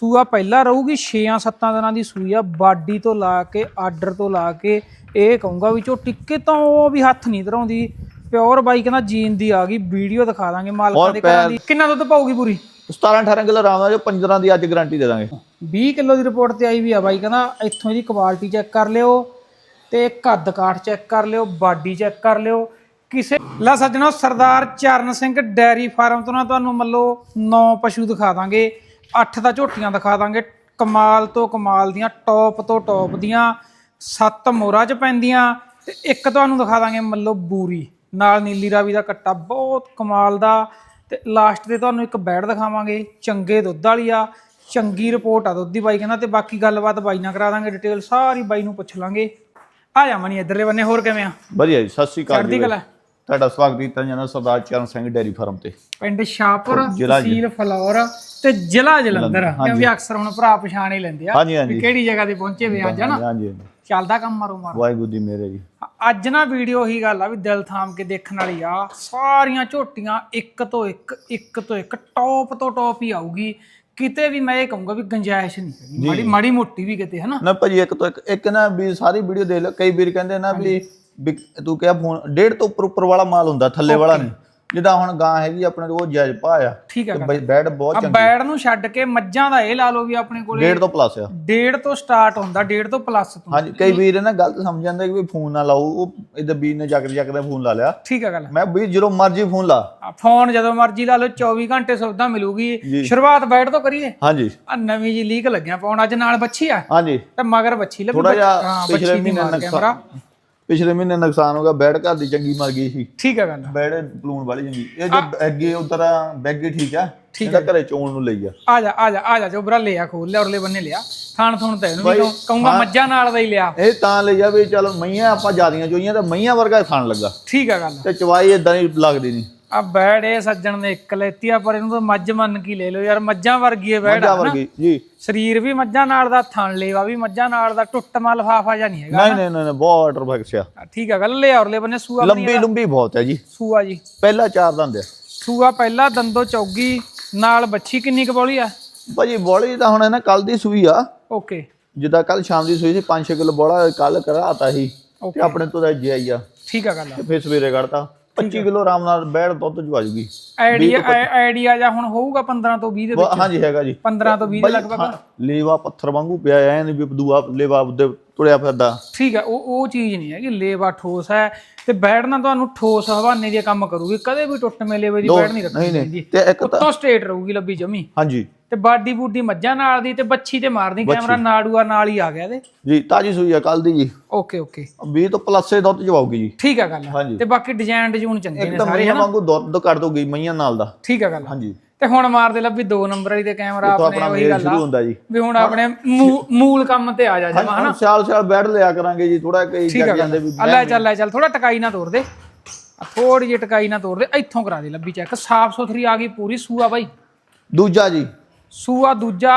ਸੂਆ ਪਹਿਲਾਂ ਰਹੂਗੀ 6-7 ਦਿਨਾਂ ਦੀ ਸੂਈ ਆ। ਬਾਡੀ ਤੋਂ ਲਾ ਕੇ ਆਰਡਰ ਤੋਂ ਲਾ ਕੇ ਇਹ ਕਹੂੰਗਾ ਵੀ ਝੋਟੀ ਕਿਤੋਂ ਵੀ ਹੱਥ ਨਹੀਂ ਧਰਾਉਂਦੀ। ਪਿਓਰ ਬਾਈ ਕਹਿੰਦਾ ਜੀਨ ਦੀ ਆ ਗਈ ਵੀਡੀਓ ਦਿਖਾ ਦਾਂਗੇ ਮਾਲਕਾਂ ਦੇ ਘਰਾਂ ਦੀ। ਕਿੰਨਾ ਦੁੱਧ ਪਾਊਗੀ ਪੂਰੀ? 17 18 ਕਿਲੋ ਆਰਾਮ ਨਾਲ ਜੋ 15 ਦੀ ਅੱਜ ਗਾਰੰਟੀ ਦੇ ਦਾਂਗੇ। 20 ਕਿਲੋ ਦੀ ਰਿਪੋਰਟ ਤੇ ਆਈ ਵੀ ਆ ਬਾਈ ਕਹਿੰਦਾ ਇੱਥੋਂ ਇਹਦੀ ਕੁਆਲਿਟੀ ਚੈੱਕ ਕਰ ਲਿਓ ਤੇ ਕੱਦ ਕਾਠ ਚੈੱਕ ਕਰ ਲਿਓ ਬਾਡੀ ਚੈੱਕ ਕਰ ਲਿਓ। ਕਿਸੇ ਲੈ ਸੱਜਣੋ ਸਰਦਾਰ ਚਰਨ ਸਿੰਘ ਡੈਰੀ ਫਾਰਮ ਤੋਂ ਨਾ ਤੁਹਾਨੂੰ ਮੱਲੋ 9 ਪਸ਼ੂ ਦਿਖਾ ਦਾਂਗੇ। 8 ਤਾਂ ਝੋਟੀਆਂ ਦਿਖਾ ਦਾਂਗੇ। ਕਮਾਲ ਤੋਂ ਕਮਾਲ ਦੀਆਂ ਟੌਪ ਤੋਂ ਟੌਪ ਦੀਆਂ 7 ਮੋਹਰਾਂ ਚ ਪੈਂਦੀਆਂ। ਤੇ ਇੱਕ ਤੁਹਾਨੂੰ ਦਿਖਾ ਦਾਂਗੇ ਮੱਲੋ ਬੂਰੀ ਨਾਲ ਨੀਲੀ ਰਾਵੀ ਦਾ ਕੱਟਾ ਬਹੁਤ ਕਮਾਲ ਦਾ। ਤੇ ਲਾਸਟ ਤੇ ਤੁਹਾਨੂੰ ਇੱਕ ਬੈਡ ਦਿਖਾਵਾਂਗੇ ਚੰਗੇ ਦੁੱਧ ਵਾਲੀ ਆ। ਚੰਗੀ ਰਿਪੋਰਟ ਆ ਦੁੱਧ ਦੀ ਬਾਈ ਕਹਿੰਦਾ ਤੇ ਬਾਕੀ ਗੱਲਬਾਤ ਬਾਈ ਨਾਲ ਕਰਾ ਦਾਂਗੇ ਡਿਟੇਲ ਸਾਰੀ ਬਾਈ ਨੂੰ ਪੁੱਛ ਲਾਂਗੇ। ਆ ਜਾ ਮਨੀ ਇਧਰਲੇ ਬੰਨੇ ਹੋਰ ਕਿਵੇਂ ਆ? ਵਧੀਆ ਜੀ ਸਤਿ ਸ੍ਰੀ ਅਕਾਲ ਚੜ੍ਹਦੀ ਜੀ ਕਲਾ। ਤੁਹਾਡਾ ਸਵਾਗਤ ਕੀਤਾ ਜਾਂਦਾ ਸਰਦਾਰ ਚਰਨ ਸਿੰਘ ਡੇਰੀ ਫਾਰਮ ਤੇ। ਪਿੰਡ ਸ਼ਾਹਪੁਰ ਜ਼ਿਲ੍ਹਾ ਜੀ। ਤਹਿਸੀਲ ਫਲੌਰ ਤੇ ਜ਼ਿਲ੍ਹਾ ਜਲੰਧਰ। ਕਿਉਂਕਿ ਅਕਸਰ ਹੁਣ ਭਰਾ ਪਛਾਣ ਹੀ ਲੈਂਦੇ ਆ ਹਾਂਜੀ ਵੀ ਕਿਹੜੀ ਜਗ੍ਹਾ ਤੇ ਪਹੁੰਚੇ ਵੇ ਅੱਜ ਹਨਾ? ਹਾਂਜੀ ਹਾਂਜੀ। ਚੱਲਦਾ ਕੰਮ ਮਾਰੋ ਮਾਰੋ। ਵਾਹਿਗੁਰੂ ਦੀ ਮੇਰੇ ਜੀ। ਅੱਜ ਨਾ ਵੀਡੀਓ ਹੀ ਗੱਲ ਆ ਵੀ ਦਿਲ ਥਾਮ ਕੇ ਦੇਖਣ ਵਾਲੀ ਆ। ਸਾਰੀਆਂ ਝੋਟੀਆਂ ਇੱਕ ਤੋਂ ਇੱਕ ਇੱਕ ਤੋਂ ਇੱਕ ਟੌਪ ਤੋਂ ਟੌਪ ਹੀ ਆਊਗੀ। ਕਿਤੇ ਵੀ ਮੈਂ ਇਹ ਕਹੂੰਗਾ ਵੀ ਗੰਜਾਇਸ਼ ਨਹੀਂ ਹੈਗੀ। ਮਾੜੀ ਮਾੜੀ ਮੋਟੀ ਵੀ ਕਿਤੇ ਹਨਾ? ਨਾ ਭਾਜੀ ਇੱਕ ਤੋਂ ਇੱਕ ਇੱਕ ਨਾ ਵੀ ਸਾਰੀ ਵੀਡੀਓ ਦੇਖ ਲਓ। ਕਈ ਵੀਰ ਕਹਿੰਦੇ ਨਾ ਵੀ ਵੀ ਤੂੰ ਕਿਹਾ ਫੋਨ ਡੇਢ ਤੋਂ ਉੱਪਰ ਉੱਪਰ ਵਾਲਾ ਮਾਲ ਹੁੰਦਾ ਥੱਲੇ ਵਾਲਾ ਨਹੀਂ। ਜਿੱਦਾਂ ਹੁਣ ਗਾਂ ਹੈਗੀ ਆਪਣੇ ਕੋਲ ਉਹ ਜਾਇਜ਼ ਭਾਅ ਆ ਠੀਕ ਆ ਤੇ ਬਈ ਬੈਡ ਬਹੁਤ ਆ ਚੰਗੀ। ਬੈੜ ਨੂੰ ਛੱਡ ਕੇ ਮੱਝਾਂ ਦਾ ਇਹ ਲਾ ਲਓ ਵੀ ਆਪਣੇ ਕੋਲੇ ਡੇਢ ਤੋਂ ਪਲੱਸ ਆ। ਡੇਢ ਤੋਂ ਸਟਾਰਟ ਹੁੰਦਾ ਡੇਢ ਤੋਂ ਪਲੱਸ ਤੋਂ। ਹਾਂਜੀ ਕਈ ਵੀਰ ਨਾ ਗਲਤ ਸਮਝ ਜਾਂਦੇ ਕਿ ਵੀ ਫੋਨ ਨਾ ਲਾਓ ਉਹ ਇਧਰ ਵੀਰ ਨੇ ਜੱਕ ਜੱਕ ਦਾ ਫੋਨ ਲਾ ਲਿਆ। ਠੀਕ ਆ ਗੱਲ। ਮੈਂ ਵੀ ਜਦੋਂ ਮਰਜ਼ੀ ਫੋਨ ਲਾ। ਫੋਨ ਜਦੋਂ ਮਰਜ਼ੀ ਲਾ ਲਓ 24 ਘੰਟੇ ਸੁਵਿਧਾ ਮਿਲੂਗੀ। ਸ਼ੁਰੂਆਤ ਬੈਠ ਤੋਂ ਕਰੀਏ? ਹਾਂਜੀ। ਆ ਨਵੀਂ ਜੀ ਲੀਕ ਲੱਗਿਆ ਪਾਉਣ ਅੱਜ ਨਾਲ ਬੱਚੀ ਆ? ਹਾਂਜੀ। ਤੇ ਮਗਰ ਬੱਚੀ ਲੱਗੀ ਥੋੜਾ ਜਿਹਾ ਹਾਂ ਪਿਛਲੇ ਮਹੀਨੇ ਪਿਛਲੇ ਮਹੀਨੇ ਨੁਕਸਾਨ ਹੋ ਗਿਆ ਬੈਡ ਘਰ ਦੀ ਚੰਗੀ ਮਰ ਗਈ ਸੀ। ਠੀਕ ਆ ਗੱਲ। ਬੈਡ ਪਲੂਣ ਵਾਲੀ ਚੰਗੀ। ਇਹ ਜੋ ਅੱਗੇ ਉਧਰ ਬੈਗ ਠੀਕ ਆ ਇਹਦਾ ਘਰੇ ਚੋਣ ਨੂੰ ਲਈ ਆ। ਆ ਜਾ ਆ ਜਾ ਆ ਜਾ ਜੋਬਰਾ ਲਿਆ ਖੋਲ ਲਿਆ ਉਰਲੇ ਬੰਨੇ ਲਿਆ। ਥਾਣ ਥੁਣ ਤੇ ਇਹਨੂੰ ਕਹੂੰਗਾ ਮੱਝਾਂ ਨਾਲ ਦਾ ਹੀ ਲਿਆ। ਇਹ ਤਾਂ ਲਈ ਆ ਵੀ ਚਲ ਮਈਆਂ ਆਪਾਂ ਜਿਆਦੀਆਂ ਚੋਈਆਂ ਤੇ ਮਈਆਂ ਵਰਗਾ ਖਾਣ ਲੱਗਾ। ਠੀਕ ਆ ਗੱਲ। ਤੇ ਚਵਾਈ ਇਦਾਂ ਹੀ ਲੱਗਦੀ ਨਹੀਂ। ਆ ਬੈੜ ਇਹ ਸੱਜਣ ਨੇ ਇੱਕ ਲੈਤੀ ਆ ਪਰ ਇਹਨੂੰ ਤਾਂ ਮੱਝ ਮੰਨ ਕੇ ਹੀ ਲੈ ਲਓ ਯਾਰ ਮੱਝਾਂ ਵਰਗੀ ਹੈ ਬੈੜ ਮੱਝਾਂ ਵਰਗੀ ਜੀ। ਸਰੀਰ ਵੀ ਮੱਝਾਂ ਨਾਲ ਦਾ ਥਣ ਲੇਵਾ ਵੀ ਮੱਝਾਂ ਨਾਲ ਦਾ ਟੁੱਟਮਾ ਲਫਾਫਾ ਜਾਂ ਨਹੀਂ ਹੈਗਾ ਨਹੀਂ ਨਹੀਂ ਨਹੀਂ ਨਹੀਂ, ਬਹੁਤ ਵਾਟਰ ਫੈਕਸ ਆ ਆ, ਠੀਕ ਆ ਗੱਲ ਲਿਆ ਉਰਲੇ ਬੰਨੇ ਸੂਆ ਲੰਬੀ ਲੰਬੀ ਬਹੁਤ ਹੈ ਜੀ। ਸੂਆ ਜੀ। ਪਹਿਲਾ ਚਾਰ ਦੰਦ ਆ। ਸੂਆ ਪਹਿਲਾ ਦੰਦੋ ਚੌਗੀ ਨਾਲ ਬੱਚੀ ਕਿੰਨੀ ਕੁ ਬੋਲੀ ਆ? ਭਾਜੀ ਬੋਲੀ ਤਾਂ ਹੁਣ ਇਹਨਾਂ ਕੱਲ ਦੀ ਸੂਈ ਆ। ਓਕੇ। ਜਿੱਦਾਂ ਕੱਲ ਸ਼ਾਮ ਦੀ ਸੂਈ ਸੀ 5-6 ਕਿਲੋ ਬੋਲਾ ਕੱਲ ਕਰਾਤਾ ਸੀ ਤੇ ਓਕੇ। ਆਪਣੇ ਤੋਂ ਦਾ ਜੇ ਆਈ ਆ। ਠੀਕ ਆ ਗੱਲ ਤੇ ਫਿਰ ਸਵੇਰੇ ਕੱਢਤਾ। 25 ਕਿਲੋ ਆਰਾਮ ਨਾਲ ਬੈੜ ਦੁੱਧ ਜਵਾ ਜੂਗੀ ਆਈਡੀਆ ਆਈਡੀਆ ਜਾਂ ਹੁਣ ਹੋਊਗਾ 15 ਤੋਂ 20 ਦੇ ਵਿੱਚ? ਹਾਂਜੀ ਹੈਗਾ ਜੀ। 15 ਤੋਂ 20 ਦੇ ਲਗਭਗ? ਲੇਵਾ ਪੱਥਰ ਵਾਂਗੂ ਪਿਆ ਐ ਨਹੀਂ ਵੀ ਦੂਆ ਲੇਵਾ ਉੱਤੇ ਤੁਰਿਆ ਫਿਰਦਾ। ਠੀਕ ਹੈ ਉਹ ਉਹ ਚੀਜ਼ ਨਹੀਂ ਹੈ ਕਿ ਲੇਵਾ ਠੋਸ ਹੈ ਤੇ ਬੈਠ ਨਾ ਤੁਹਾਨੂੰ ਠੋਸ ਹਵਾਨੇ ਦੇ ਕੰਮ ਕਰੂਗੀ ਕਦੇ ਵੀ ਟੁੱਟ ਮੇ ਲੇਵੇ ਦੀ ਬੈਠ ਨਹੀਂ ਰੱਖਣੀ ਨਹੀਂ ਤੇ ਇੱਕ ਤਾਂ ਸਟੇਟ ਰਹੂਗੀ ਲੱਭੀ ਜਮੀ। ਹਾਂਜੀ। ਤੇ ਬਾਡੀ ਬੂਡੀ ਮੱਝਾਂ ਨਾਲ ਦੀ ਤੇ ਬੱਚੀ ਤੇ ਮਾਰਦੀ ਕੈਮਰਾ ਨਾੜੂਆ ਨਾਲ ਹੀ ਆ ਗਿਆ ਇਹਦੇ। ਜੀ ਤਾਜੀ ਸੂਈ ਆ ਕੱਲ ਦੀ ਜੀ। Okay okay. 20 ਤੋਂ ਪਲੱਸੇ ਦੁੱਧ ਜਵਾਉਗੀ ਜੀ। ਠੀਕ ਆ ਗੱਲ। ਤੇ ਬਾਕੀ ਡਿਜ਼ਾਈਨ ਡਿਜ਼ੂਨ ਚੰਗੇ ਨੇ ਤਾਂ ਸਾਰੇ ਮਈਆਂ ਵਾਂਗੂ ਦੁੱਧ ਕੱਢ ਦੋਗੀ ਮਈਆਂ ਨਾਲ ਦਾ। ਠੀਕ ਆ ਗੱਲ ਹਾਂਜੀ। ਤੇ ਹੁਣ ਮਾਰਦੇ ਲੱਭੀ ਦੋ ਨੰਬਰ ਵਾਲੀ ਤੇ ਕੈਮਰਾ ਆਪਣੇ ਆਪਣਾ ਉਹੀ ਮੇਲ ਗੱਲ ਸ਼ੁਰੂ ਆ ਹੁੰਦਾ ਜੀ। ਵੀ ਹੁਣ ਆਪਣੇ ਮੂ- ਮੂਲ ਕੰਮ ਤੇ ਆ ਜਾ ਜਮਾ ਹੁਣ ਸਿਆਲ ਸਿਆਲ ਬੈਠ ਲਿਆ ਕਰਾਂਗੇ ਜੀ ਥੋੜਾ ਕਈ ਠੀਕ ਆ ਜੱਗ ਜਾਂਦੇ ਵੀ ਆ ਲੈ ਚੱਲ ਲੈ ਚੱਲ ਥੋੜਾ ਟਕਾਈ ਨਾ ਤੋੜ ਦੇ। ਥੋੜੀ ਜਿਹੀ ਟਕਾਈ ਨਾ ਤੋੜ ਦੇ ਇੱਥੋਂ ਕਰਾ ਦੇ ਲੱਭੀ ਚੈੱਕ ਸਾਫ਼ ਸੁਥਰੀ ਆ ਗਈ ਪੂਰੀ ਸੂਆ ਬਾਈ। ਦੂਜਾ ਜੀ। ਸੂਆ ਦੂਜਾ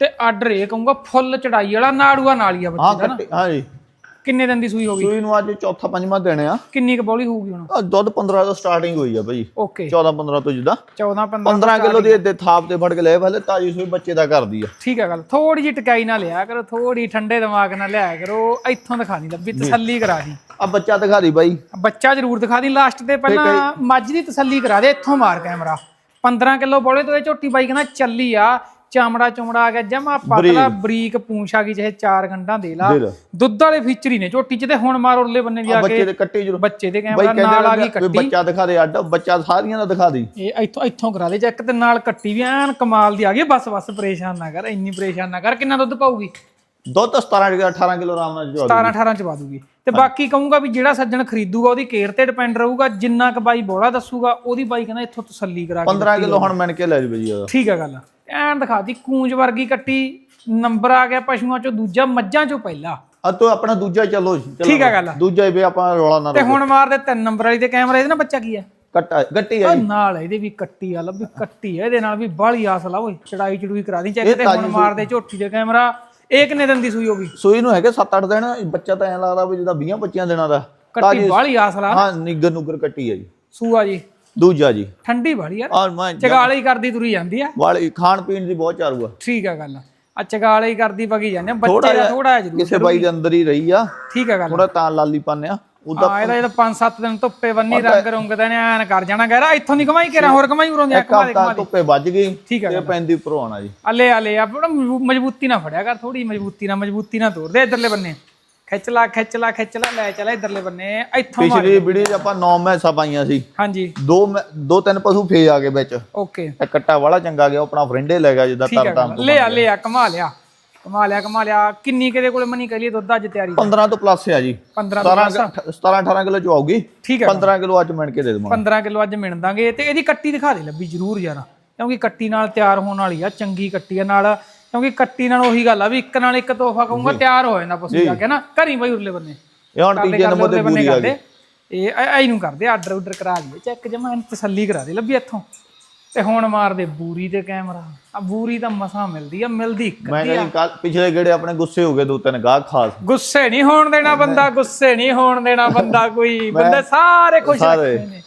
ਤੇ ਆਰਡਰ ਇਹ ਕਹੂੰਗਾ ਫੁੱਲ ਚੜਾਈ ਵਾਲਾ ਨਾੜੂਆ ਨਾਲੀ ਆ ਹਾਂ ਬੱਚੀ ਦਾ ਨਾ। ਕੱਟੇ ਹਾਂ ਜੀ। ਕਿੰਨੇ ਦਿਨ ਦੀ ਸੂਈ ਹੋਗੀ ਸੂਈ ਨੂੰ ਅੱਜ ਚੌਥਾ ਪੰਜਵਾਂ ਦੇਣੇ ਆ। ਕਿੰਨੀ ਕੁ ਬੌਲੀ ਹੋਊਗੀ ਹੁਣ? ਆਹ ਦੁੱਧ 15 ਤੋਂ ਸਟਾਰਟਿੰਗ ਹੋਈ ਆ ਭਾਈ। ਓਕੇ। 14 15 ਤੋਂ ਜਿੱਦਾਂ। 14 15 15 ਕਿਲੋ ਦੀ ਇੱਥੇ ਥਾਪ ਤੇ ਫੜ ਕੇ ਲਏ ਪਹਿਲੇ ਤਾਜੀ ਸੂਈ ਬੱਚੇ ਦਾ ਕਰਦੀ ਆ। ਠੀਕ ਆ ਗੱਲ। ਥੋੜੀ ਜਿਹੀ ਟਕਾਈ ਨਾ ਲਿਆ ਕਰੋ ਥੋੜੀ ਠੰਡੇ ਦਿਮਾਗ ਨਾਲ ਲਿਆ ਕਰੋ ਇੱਥੋਂ ਦਿਖਾ ਦੀ ਲੱਭੀ ਤਸੱਲੀ ਕਰਾ ਦੀ। ਆ ਬੱਚਾ ਦਿਖਾ ਦੀ ਬਾਈ। ਬੱਚਾ ਜ਼ਰੂਰ ਦਿਖਾ ਦੀ ਲਾਸਟ ਤੇ ਪਹਿਲਾਂ ਮੱਝ ਦੀ ਤਸੱਲੀ ਕਰਾ ਦੇ ਇੱਥੋਂ ਮਾਰ ਕੈਮਰਾ। 15 ਕਿਲੋ ਬੋਲੇ ਤੋਂ ਇਹ ਝੋਟੀ ਬਾਈ ਕਹਿੰਦਾ ਚੱਲੀ ਆ ਚਾਮੜਾ ਚੁਮੜਾ ਆ ਗਿਆ ਜਮਾ ਪਤਲਾ ਬਰੀਕ। ਪੂੰਛ ਆ ਗਈ ਚਾਹੇ ਚਾਰ ਗੰਢਾਂ ਦੇ ਲਾ। ਲਾ। ਦੁੱਧ ਵਾਲੇ ਫੀਚਰ ਹੀ ਨੇ ਝੋਟੀ ਚ ਤੇ ਹੁਣ ਮਾਰ ਉਰਲੇ ਬੰਨੇ ਦੀ ਆ ਬੱਚੇ ਕੇ ਦੇ ਕੱਟੀ ਜਰੂਰ। ਬੱਚੇ ਦੇ ਕੈਮਰਾ ਨਾਲ ਆ ਗਈ ਵੀ ਕੱਟੀ। ਬੱਚਾ ਦਿਖਾ ਦੇ ਅੱਡ ਬੱਚਾ ਸਾਰੀਆਂ ਦਾ ਦਿਖਾ ਦੀ। ਇਹ ਇੱਥੋਂ ਇੱਥੋਂ ਕਰਾ ਦੇ ਚੈੱਕ ਤੇ ਨਾਲ ਕੱਟੀ ਵੀ ਐਨ ਕਮਾਲ ਦੀ ਆ ਗਈ ਬਸ ਬਸ ਪਰੇਸ਼ਾਨ ਨਾ ਕਰ ਇੰਨੀ ਪਰੇਸ਼ਾਨ ਨਾ ਕਰ ਕਿੰਨਾ ਦੁੱਧ ਪਾਊਗੀ? ਦੁੱਧ 17 ਕਿਲੋ 18 ਕਿਲੋ ਆਰਾਮ ਨਾਲ ਜਵਾ 17 18 ਚ ਪਾ ਦੂਗੀ ਤੇ ਬਾਕੀ ਕਹੂੰਗਾ ਵੀ ਜਿਹੜਾ ਸੱਜਣ ਖਰੀਦੂਗਾ ਉਹਦੀ ਕੇਅਰ ਤੇ ਡਿਪੈਂਡ ਰਹੂਗਾ ਜਿੰਨਾ ਕ ਬਾਈ ਬੋਲਾ ਦੱਸੂਗਾ ਉਹਦੀ ਬਾਈ ਕਹਿੰਦਾ ਇੱਥੋਂ ਤਸੱਲੀ ਕਰਾ ਕੇ 15 ਕਿਲੋ ਹੁਣ ਮਿਣ ਕੇ ਲੈ ਜਵੇ ਜੀ ਠੀਕ ਆ ਗੱਲ। ਐਨ ਦਿਖਾਤੀ ਕੂੰਜ ਵਰਗੀ ਕੱਟੀ ਨੰਬਰ ਆ ਗਿਆ ਪਸ਼ੂਆਂ ਚੋਂ ਦੂਜਾ ਮੱਝਾਂ ਚੋਂ ਪਹਿਲਾ। ਆ ਤੋ ਆਪਣਾ ਦੂਜਾ ਹੀ ਚੱਲੋ ਜੀ, ਚਲੋ ਠੀਕ ਆ ਗੱਲ ਦੂਜਾ ਹੀ ਵੀ ਆਪਾਂ ਰੌਲਾ ਨਾ ਤੇ ਹੁਣ ਮਾਰਦੇ ਤਿੰਨ ਨੰਬਰ ਵਾਲੀ ਤੇ ਕੈਮਰਾ ਇਹਦੇ ਨਾਲ ਬੱਚਾ ਕੀ ਆ? ਕੱਟਾ ਗੱਟੀ ਉਹ ਆ ਨਾਲ ਇਹਦੇ ਵੀ ਕੱਟੀ ਆ ਲੱਭੀ ਕੱਟੀ ਆ ਇਹਦੇ ਨਾਲ ਵੀ ਬਾਹਲੀ ਆਸ ਲਾ ਓਏ ਚੜਾਈ ਚੜੂਈ ਕਰਾ ਦੀ ਚੈੱਕ ਤੇ ਹੁਣ ਮਾਰਦੇ ਝੋਟੀ ਦੇ ਕੈਮਰਾ। ਇਹ ਕਿੰਨੇ ਦਿਨ ਦੀ ਸੂਈ ਹੋਗੀ ਸੂਈ ਨੂੰ ਹੈਗੇ 7-8 ਦਿਨ ਬੱਚਾ ਤਾਂ ਐਂ ਲੱਗਦਾ ਵੀ ਜਿੱਦਾਂ 20 25 ਦਿਨਾਂ ਦਾ। ਕੱਟੀ ਬਾਹਲੀ ਆਸ ਲਾ। ਹਾਂ ਨਿੱਗਰ ਨੁਗਰ ਕੱਟੀ ਆ ਜੀ। ਸੂਆ ਜੀ। ਦੂਜਾ ਜੀ। ਠੰਡੀ ਵਾਲੀ ਆ। ਔਰ ਮੈਂ ਚਗਾਲੇ ਹੀ ਕਰਦੀ ਤੁਰੀ ਜਾਂਦੀ ਆ। ਵਾਲੀ ਖਾਣ ਪੀਣ ਦੀ ਬਹੁਤ ਚਾਰੂ ਆ। ਠੀਕ ਆ ਗੱਲ ਆ। ਚਗਾਲੇ ਹੀ ਕਰਦੀ ਵਗੀ ਜਾਂਦੇ ਆ। ਬੱਚੇ ਦਾ ਥੋੜਾ ਜਿਹਾ ਕਿਸੇ ਬਾਈ ਦੇ ਅੰਦਰ ਹੀ ਰਹੀ ਆ। ਠੀਕ ਆ ਗੱਲ ਥੋੜਾ ਤਾਂ ਲਾਲੀ ਪਾਨੇ ਆ। ਉਹਦਾ ਹਾਂ ਇਹਦਾ ਜਦੋਂ 5-7 ਦਿਨ ਧੁੱਪੇ ਬੰਨੀ ਰੰਗ ਰੁੰਗਦਾ ਨੇ ਐਨ ਕਰ ਜਾਣਾ ਗਹਿਰਾ। ਇੱਥੋਂ ਦੀ ਕਮਾਈ ਕਰਾਂ ਹੋਰ ਕਮਾਈ ਉਰੋਂ ਦੀ ਇੱਕ ਕਮਾ ਦੇ ਹਫਤਾ ਧੁੱਪੇ ਵੱਜ ਗਈ ਠੀਕ ਆ ਤੇ ਪੈਂਦੀ ਉੱਪਰੋਂ ਆਉਣਾ ਜੀ। ਅੱਲੇ ਅੱਲੇ ਆ ਬੜਾ ਮਜ਼ਬੂ- ਮਜ਼ਬੂਤੀ ਨਾਲ ਫੜਿਆ ਕਰ ਥੋੜੀ ਮਜ਼ਬੂਤੀ ਨਾਲ ਮਜ਼ਬੂਤੀ ਨਾਲ ਤੋੜ ਦੇ ਇਧਰਲੇ ਬੰਨੇ। ਖਿੱਚ ਲਾ ਖਿੱਚ ਲਾ ਖਿੱਚ ਲਾ ਲੈ ਚੱਲ ਇਧਰਲੇ ਬੰਨੇ ਇੱਥੋਂ ਪਿਛਲੀ ਵੀਡੀਓ 'ਚ ਆਪਾਂ 9 ਮੈਸਾਂ ਪਾਈਆਂ ਸੀ। ਹਾਂਜੀ। ਦੋ ਦੋ ਤਿੰਨ ਪਸ਼ੂ ਫੇ ਆ ਗਏ ਵਿੱਚ। ਓਕੇ। ਇਹ ਕੱਟਾ ਵਾਲਾ ਚੰਗਾ ਗਿਆ ਆਪਣਾ ਫਰੈਂਡੇ ਲੈ ਗਿਆ ਜਿੱਦਾਂ ਠੀਕ ਆ ਤਰਤਾਂ ਗੱਲ। ਲਿਆ ਲਿਆ ਕਮਾ ਲਿਆ ਕਮਾ ਲਿਆ ਕਮਾ ਲਿਆ। ਕਿੰਨੀ ਕਿਹਦੇ ਕੋਲੇ ਮਨੀ ਕਹ ਲਈ ਦੁੱਧ ਅੱਜ ਤਿਆਰੀ 15 ਤੋਂ ਪਲੱਸ ਆ ਜੀ। 15 17 17 18 ਕਿਲੋ ਚ ਆਊਗੀ। ਠੀਕ ਹੈ 15 ਕਿਲੋ ਅੱਜ ਮਿਣ ਕੇ ਦੇ ਦੇਵਾਂਗੇ। 15 ਕਿਲੋ ਅੱਜ ਮਿਣ ਦਾਂਗੇ। ਤੇ ਇਹਦੀ ਕੱਟੀ ਦਿਖਾ ਦੇ ਲੱਭੀ ਜ਼ਰੂਰ ਯਾਰ। ਕਿਉਂਕਿ ਕੱਟੀ ਨਾਲ ਤਿਆਰ ਹੋਣ ਵਾਲੀ ਆ ਚੰਗੀ ਕੱਟੀ ਆ। ਨਾਲ ਕਿਉਂਕਿ ਕੱਟੀ ਨਾਲ ਉਹੀ ਗੱਲ ਆ ਵੀ ਇੱਕ ਨਾਲ ਇੱਕ ਤੋਹਫਾ ਕਹੂੰਗਾ ਤਿਆਰ ਹੋ ਜਾਂਦਾ ਪਸ਼ੂ ਜਾ ਕੇ ਨਾ? ਘਰੀ ਬਈ ਉਰਲੇ ਬੰਨੇ। ਇਹ ਹੁਣ ਤੀਜੇ ਨੰਬਰ ਤੇ ਪੂਰੀ ਆ ਗਈ। ਇਹ ਐ ਨੂੰ ਕਰਦੇ ਆਰਡਰ ਆਰਡਰ ਕਰਾ ਲਈਏ ਚੈੱਕ ਜਮਾ ਤਸੱਲੀ ਕਰਾ ਦੇ ਲੱਭੀ ਇੱਥੋਂ। ਤੇ ਹੁਣ ਮਾਰਦੇ ਬੂਰੀ ਤੇ ਕੈਮਰਾ। ਆ ਬੂਰੀ ਤਾਂ ਮਸਾਂ ਮਿਲਦੀ ਆ ਮਿਲਦੀ ਇੱਕ ਮੈਂ ਕਹਿੰਦਾ ਕੱਲ ਪਿਛਲੇ ਗੇੜੇ ਆਪਣੇ ਗੁੱਸੇ ਹੋ ਗਏ ਦੋ ਤਿੰਨ ਗਾਹ ਖਾਸ। ਗੁੱਸੇ ਨਹੀਂ ਹੋਣ ਦੇਣਾ ਬੰਦਾ ਗੁੱਸੇ ਨਹੀਂ ਹੋਣ ਦੇਣਾ ਬੰਦਾ ਕੋਈ। ਬੰਦੇ ਸਾਰੇ ਖੁਸ਼। ਰੱਖਣੇ ਨੇ।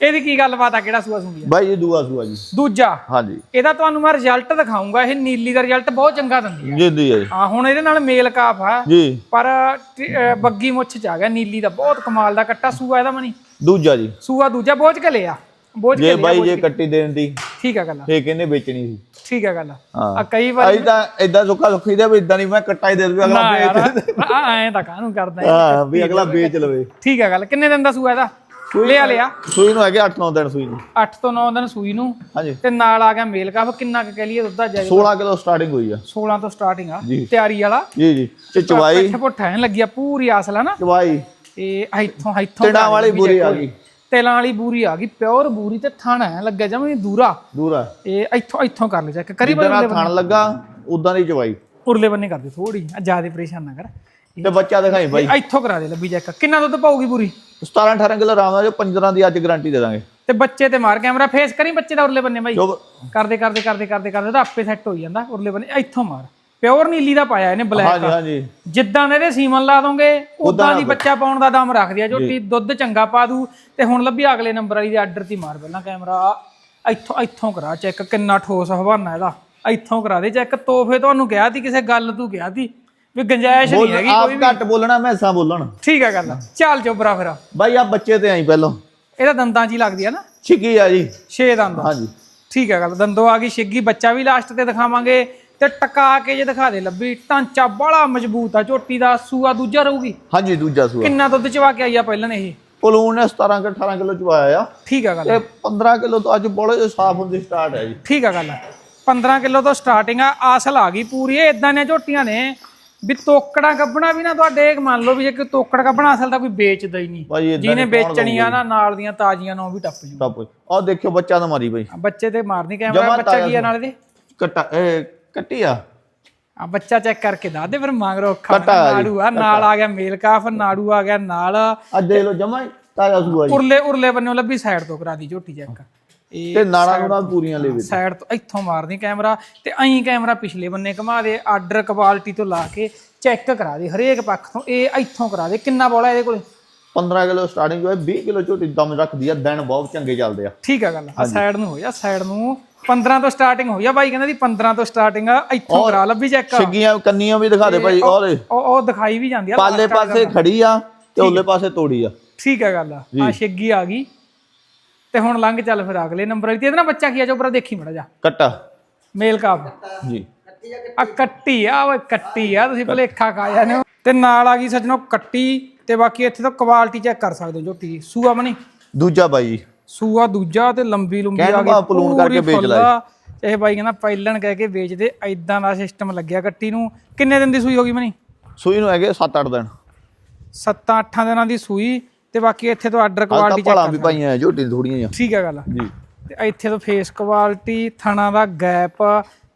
ਇਹਦੀ ਕੀ ਗੱਲਬਾਤ ਆ? ਕਿਹੜਾ ਸੂਆ ਸੁਣਦੀ ਆ? ਬਾਈ ਇਹ ਦੂਆ ਸੂਆ ਜੀ। ਦੂਜਾ? ਹਾਂਜੀ। ਇਹਦਾ ਤੁਹਾਨੂੰ ਮੈਂ ਰਿਜ਼ਲਟ ਦਿਖਾਉਂਗਾ। ਇਹ ਨੀਲੀ ਦਾ ਰਿਜ਼ਲਟ ਬਹੁਤ ਚੰਗਾ ਦਿੰਦੀ ਆ। ਹੈ ਜੀ। ਹਾਂ ਹੁਣ ਇਹਦੇ ਨਾਲ ਮੇਲ ਕਾਫ ਆ। ਜੀ। ਪਰ ਬੱਗੀ ਮੁੱਛ ਚ ਆ ਗਿਆ। ਨੀਲੀ ਦਾ ਬਹੁਤ ਕਮਾਲ ਦਾ ਕੱਟਾ ਸੂਆ ਇਹਦਾ ਮਨੀ। ਦੂਜਾ ਜੀ। ਸੂਆ ਦੂਜਾ ਬੋਝ ਕੇ ਲਿਆ ਬੋਝ ਕੇ ਜੇ ਬਾਈ ਜੇ ਕੱਟੀ ਦੇਣ ਦੀ। ਠੀਕ ਆ ਗੱਲ ਫੇ ਕਹਿੰਦੇ ਵੇਚਣੀ ਸੀ। ਠੀਕ ਆ ਗੱਲ ਹਾਂ। ਆ ਕਈ ਵਾਰ ਅਈ ਤਾਂ ਇਦਾਂ ਸੁੱਕਾ ਸੁੱਖੀ ਦੇ ਵੀ ਇਦਾਂ ਨਹੀਂ ਮੈਂ ਕੱਟਾ ਹੀ ਦੇ ਦੂੰ ਅਗਲਾ ਵੇਚ ਆ ਐਂ ਤਾਂ ਕਾਹਨੂੰ ਕਰਦਾ ਹੈ? ਹਾਂ ਵੀ ਅਗਲਾ ਵੇਚ ਲਵੇ। ਠੀਕ ਆ ਗੱਲ। ਕਿੰਨੇ ਦਿਨ ਦਾ ਸੂਆ ਇਹਦਾ? ਲਿਆ ਲਿਆ। ਸੂਈ ਨੂੰ ਹੈਗੇ 8-9 ਦਿਨ ਸੂਈ ਨੂੰ। 8 ਤੋਂ 9 ਦਿਨ ਸੂਈ ਨੂੰ ਹਾਂਜੀ। ਤੇ ਨਾਲ ਆ ਗਿਆ ਮੇਲ ਕਾਫ ਕਿੰਨਾ ਕੁ ਕਹਿ ਲਈਏ ਦੁੱਧ ਜਾਈ 16 ਕਿਲੋ ਸਟਾਰਟਿੰਗ ਹੋਈ ਆ। 16 ਤੋਂ ਸਟਾਰਟਿੰਗ ਆ। ਤਿਆਰੀ ਵਾਲਾ। ਜੀ ਜੀ। ਤੇ ਚਵਾਈ ਪਿੱਠ ਐ ਲੱਗਿਆ ਪੂਰੀ ਆਸਲਾ ਨਾ। ਚਵਾਈ। ਇਹ ਇੱਥੋਂ ਇੱਥੋਂ ਟਿੰਡਾਂ ਵਾਲੀ ਬੁਰੀ ਆ ਗਈ। ਤੇਲਾਂ ਵਾਲੀ ਬੂਰੀ ਆ ਗਈ ਪਿਓਰ ਬੂਰੀ ਤੇ ਥਣ ਐ ਲੱਗਿਆ ਜਮੇ ਦੂਰਾ। ਦੂਰ। ਆ ਇਹ ਇੱਥੋਂ ਇੱਥੋਂ ਕਰ ਲੈ ਚੈੱਕ ਕਰੀ ਨਾਲ ਥਣ ਲੱਗਾ ਉਦਾਂ ਦੀ ਚਵਾਈ। ਉਰਲੇ ਬੰਨੇ ਕਰ ਦੇ ਥੋੜੀ ਜ਼ਿਆਦਾ ਪਰੇਸ਼ਾਨ ਨਾ ਕਰ। ਤੇ ਬੱਚਾ ਦਿਖਾਈ ਬਾਈ। ਇੱਥੋਂ ਕਰਾ ਦੇ ਲੱਭੀ ਚੈੱਕ ਕਿੰਨਾ ਦੁੱਧ ਪਾਉਗੀ ਪੂਰੀ? 17 18 ਕਿਲੋ ਆਰਾਮ ਨਾਲ ਜੋ 15 ਦੀ ਅੱਜ ਗਾਰੰਟੀ ਦੇ ਦਾਂਗੇ। ਤੇ ਬੱਚੇ ਤੇ ਮਾਰ ਕੈਮਰਾ ਫੇਸ ਕਰੀ ਬੱਚੇ ਦਾ ਉਰਲੇ ਬੰਨੇ ਬਾਈ। ਕਰਦੇ ਕਰਦੇ ਕਰਦੇ ਕਰਦੇ ਕਰਦੇ ਤਾਂ ਆਪੇ ਸੈੱਟ ਹੋਈ ਜਾਂਦਾ ਉਰਲੇ ਬੰਨੇ। ਇੱਥੋਂ ਮਾਰ। ਪਿਓਰ ਨੀਲੀ ਦਾ ਪਾਇਆ ਇਹਨੇ ਬਲੈਕ ਹਾਂਜੀ ਹਾਂਜੀ। ਜਿੱਦਾਂ ਦੇ ਇਹਦੇ ਸੀਮਨ ਲਾ ਦੋਗੇ ਉਦਾਂ ਦੀ ਬੱਚਾ ਪਾਉਣ ਦਾ ਦਮ ਰੱਖਦੀ ਆ ਝੋਟੀ। ਦੁੱਧ ਚੰਗਾ ਪਾ ਦੂ ਤੇ ਹੁਣ ਲੱਭੀ ਅਗਲੇ ਨੰਬਰ ਵਾਲੀ ਦੇ ਆਰਡਰ ਤੇ ਮਾਰ ਪਹਿਲਾਂ ਕੈਮਰਾ ਇੱਥੋਂ ਇੱਥੋਂ ਕਰਾ ਚੈੱਕ ਕਿੰਨਾ ਠੋਸ ਹਵਾਨਾ ਇਹਦਾ। ਇੱਥੋਂ ਕਰਾ ਦੇ ਚੈੱਕ ਤੋਹਫੇ ਤੁਹਾਨੂੰ ਕਿਹਾ ਸੀ ਕਿਸੇ ਗੱਲ ਤੂੰ ਕਿਹਾ ਸੀ। ਵੀ ਗੁੰਜਾਇਸ਼ ਨਹੀਂ ਹੈਗੀ ਆਪ ਘੱਟ ਬੋਲਣਾ ਮੈਸਾਂ ਬੋਲਣ। ਠੀਕ ਆ ਗੱਲ ਚੱਲ ਚੋਬਰਾ ਫਿਰ। ਬਾਈ ਆ ਬੱਚੇ ਤੇ ਆਈ ਪਹਿਲਾਂ। ਇਹਦਾ ਦੰਦਾਂ 'ਚ ਹੀ ਲੱਗਦੀ ਆ ਨਾ। ਛਿੱਕੀ ਆ ਜੀ। 6 ਦੰਦ। ਹਾਂਜੀ। ਠੀਕ ਆ ਗੱਲ ਦੰਦੋ ਆ ਗਈ ਛਿੱਗੀ ਬੱਚਾ ਵੀ ਲਾਸਟ ਤੇ ਦਿਖਾਵਾਂਗੇ। ਤੇ ਟਕਾ ਕੇ ਜੇ ਦਿਖਾ ਦੇ ਲੱਭੀ ਢਾਂਚਾ ਬੜਾ ਮਜ਼ਬੂਤ ਆ ਝੋਟੀ ਦਾ ਸੂਆ ਦੂਜਾ ਰਹੂਗੀ। ਹਾਂਜੀ ਦੂਜਾ ਸੂਆ। ਕਿੰਨਾ ਦੁੱਧ ਚਵਾ ਕੇ ਆਈ ਆ ਪਹਿਲਾਂ ਇਹ? ਪਲੂਨ ਨੇ 17 ਕਿ 18 ਕਿਲੋ ਚਵਾਇਆ ਆ। ਠੀਕ ਆ ਗੱਲ ਤੇ 15 ਕਿਲੋ ਤੋਂ ਅੱਜ ਬੋਲੇ ਸਾਫ਼ ਹੁੰਦੀ ਸਟਾਰਟ ਹੈ ਜੀ। ਠੀਕ ਆ ਗੱਲ 15 ਕਿਲੋ ਤੋਂ ਸਟਾਰਟਿੰਗ ਆ ਆਸਲ ਆ ਗਈ ਪੂਰੀ ਇਹ ਇਦਾਂ ਦੀਆਂ ਝੋਟੀਆਂ ਨੇ। ਵੀ ਤੋਕੜਾ ਕੱਢਣਾ ਵੀ ਨਾ ਤੁਹਾਡੇ ਇੱਕ ਮੰਨ ਲਓ ਵੀ ਜੇ ਕੋਈ ਤੋਕੜ ਕੱਢਣਾ ਅਸਲ ਤਾਂ ਕੋਈ ਵੇਚਦਾ ਹੀ ਨਹੀਂ। ਜਿਹਨੇ ਵੇਚਣੀ ਆ ਨਾ ਨਾਲ ਦੀਆਂ ਤਾਜ਼ੀਆਂ ਨੂੰ ਉਹ ਵੀ ਟੱਪ ਜੂ। ਟੱਪ ਆਹ ਦੇਖਿਓ ਬੱਚਾ ਤਾਂ ਮਾਰੀ ਬਾਈ। ਬੱਚੇ ਤੇ ਮਾਰਨੀ ਕੈਮਰਾ ਜਮਾਂ ਬੱਚਾ ਕੀ ਆ ਨਾਲ ਇਹਦੇ? ਕੱਟਾ ਇਹ ਕੱਟੀ ਆ? ਆ ਬੱਚਾ ਚੈੱਕ ਕਰਕੇ ਦੱਸ ਦੇ ਫਿਰ ਮੰਗਰੋ ਅੱਖਾਂ ਕੱਟਾ ਆ ਜੀ, ਨਾੜੂ ਆ ਨਾਲ ਆ ਗਿਆ ਮੇਲ ਕਾਫ ਨਾੜੂ ਆ ਗਿਆ ਨਾਲ। ਅੱਜ ਦੇ ਲੋ ਜਮਾ ਤਾਜ਼ਾ ਸੂਆ ਜੀ। ਉਰਲੇ ਉਰਲੇ ਬੰਨੋਂ ਲੱਭੀ ਸਾਈਡ ਤੋਂ ਕਰਾ ਦੀ ਝੋਟੀ ਚੈੱਕ ਤੇ ਨਾੜਾਂ ਨੂੰ ਨਾਲ ਪੂਰੀਆਂ ਲੈ ਵੀ ਸਾਈਡ ਤੋਂ ਇੱਥੋਂ ਮਾਰਦੀ ਕੈਮਰਾ ਤੇ ਐਂ ਕੈਮਰਾ ਪਿਛਲੇ ਬੰਨੇ ਘੁਮਾ ਦੇ ਆਰਡਰ ਕੁਆਲਿਟੀ ਤੋਂ ਲਾ ਕੇ ਚੈੱਕ ਕਰਾ ਦੇ ਹਰੇਕ ਪੱਖ ਤੋਂ ਇਹ ਇੱਥੋਂ ਕਰਾ ਦੇ। ਕਿੰਨਾ ਬੋਲਾ ਇਹਦੇ ਕੋਲੇ? 15 ਕਿਲੋ ਸਟਾਰਟਿੰਗ ਹੋਏ 20 ਕਿਲੋ ਝੋਟੀ ਦਮ ਰੱਖਦੀ ਆ ਦਿਨ ਬਹੁਤ ਚੰਗੇ ਚੱਲਦੇ ਆ। ਠੀਕ ਆ ਗੱਲ ਆ ਸਾਈਡ ਨੂੰ ਹੋ ਜਾ ਸਾਈਡ ਨੂੰ 15 ਤੋਂ ਸਟਾਰਟਿੰਗ ਹੋ ਜਾ ਬਾਈ ਕਹਿੰਦਾ ਦੀ 15 ਤੋਂ ਸਟਾਰਟਿੰਗ ਆ ਇੱਥੋਂ ਕਰਾ ਲੱਭੀ ਚੈੱਕ ਛਿੱਗੀਆਂ ਕੰਨੀਆਂ ਵੀ ਦਿਖਾ ਦੇ ਭਾਈ ਔਰ। ਉਹ ਉਹ ਦਿਖਾਈ ਵੀ ਜਾਂਦੀ ਆ ਪਾਲੇ ਪਾਸੇ ਖੜੀ ਆ ਤੇ ਉਹਲੇ ਪਾਸੇ ਤੋੜੀ ਆ। ਠੀਕ ਆ ਗੱਲ ਆ ਆ ਛਿੱਗੀ ਆ ਗਈ। ਤੇ ਹੁਣ ਲੰਘ ਚੱਲ ਫਿਰ ਅਗਲੇ ਨੰਬਰ ਵਾਲੀ। ਤੇ ਇਹਦੇ ਨਾਲ ਬੱਚਾ ਕੀ ਆ? ਚੋਪਰਾ ਦੇਖੀ ਮੜਾ ਜਾ। ਕੱਟਾ। ਮੇਲ ਕਾਪ ਜੀ। ਆ ਕੱਟੀ ਆ ਓਏ ਕੱਟੀ ਆ ਤੁਸੀਂ ਭਲੇਖਾ ਖਾ ਜਾਂਦੇ ਹੋ। ਤੇ ਨਾਲ ਆ ਗਈ ਸੱਜਣੋ ਕੱਟੀ ਤੇ ਬਾਕੀ ਇੱਥੇ ਤਾਂ ਕੁਆਲਿਟੀ ਚੈੱਕ ਕਰ ਸਕਦੇ ਹੋ ਝੋਟੀ ਸੂਆ ਮਨੀ? ਦੂਜਾ ਬਾਈ। ਸੂਆ ਦੂਜਾ ਤੇ ਲੰਬੀ ਲੰਬੀ ਆ ਨੂੰ ਗਈ ਪਲੂਣ ਕਰਕੇ ਵੇਚ ਫੁੱਲ ਲਾਏ। ਆ। ਇਹ ਬਾਈ ਕਹਿੰਦਾ ਪਹਿਲਣ ਕਹਿ ਕੇ ਵੇਚਦੇ ਐਦਾਂ ਦਾ ਸਿਸਟਮ ਲੱਗਿਆ ਕੱਟੀ ਨੂੰ। ਕਿੰਨੇ ਦਿਨ ਦੀ ਸੂਈ ਹੋ ਗਈ ਮਨੀ? ਸੂਈ ਨੂੰ ਹੈਗੇ 7-8 ਦਿਨ। 7-8 ਦਿਨਾਂ ਦੀ ਸੂਈ। ਤੇ ਬਾਕੀ ਇੱਥੇ ਤੋਂ ਆਰਡਰ ਕੁਆਲਿਟੀ ਭਲਾ ਚੈੱਕ ਵੀ ਪਾਈਆਂ ਝੋਟੀ ਥੋੜੀਆਂ ਜਿਹਾ ਠੀਕ ਹੈ ਗੱਲ। ਜੀ। ਤੇ ਇੱਥੇ ਤੋਂ ਫੇਸ ਕੁਆਲਿਟੀ ਥਣਾ ਦਾ ਗੈਪ